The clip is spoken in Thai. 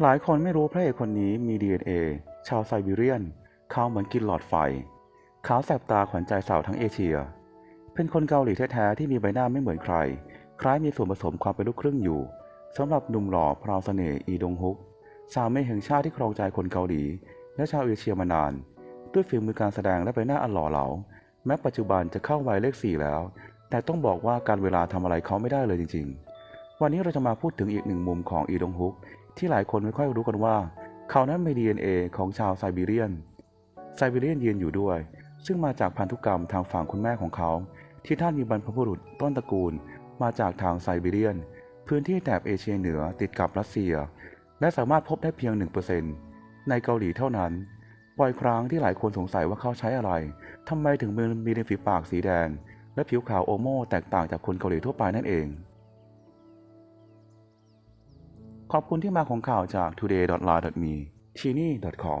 หลายคนไม่รู้พระเอกคนนี้มี DNA ชาวไซบีเรียน เขาเหมือนกินหลอดไฟขาแสบตาขวัญใจสาวทั้งเอเชีย เป็นคนเกาหลีแท้ๆที่มีใบหน้าไม่เหมือนใคร คล้ายมีส่วนผสมความเป็นลูกครึ่งอยู่สำหรับหนุ่มหล่อพราวเสน่ห์อีดงฮุก สาวไม่แห่งชาติที่ครองใจคนเกาหลี และชาวเอเชียมานาน ด้วยฝีมือการแสดงและใบหน้าอันหล่อเหลา แม้ปัจจุบันจะเข้าวัยเลขสี่แล้ว แต่ต้องบอกว่าการเวลาทำอะไรเขาไม่ได้เลยจริงๆ วันนี้เราจะมาพูดถึงอีกหนึ่งมุมของอีดงฮุก ที่หลายคนไม่ค่อยรู้กันว่า เขานั้นมี DNA ของชาวไซบีเรียน ไซบีเรียนยืนอยู่ด้วย ซึ่งมาจากพันธุกรรมทางฝั่งคุณแม่ของเขา ที่ท่านมีบรรพบุรุษต้นตระกูล มาจากทางไซบีเรียน พื้นที่แถบเอเชียเหนือติดกับรัสเซีย และสามารถพบได้เพียง 1%ในเกาหลีเท่านั้นบ่อยครั้งที่หลายคนสงสัยว่าเขาใช้อะไร ทำไมถึงมีมีริมฝีปากสีแดง และผิวขาวโอโม่แตกต่างจากคนเกาหลีทั่วไปนั่นเอง ขอบคุณที่มาของข่าวจาก today.la.me chini.com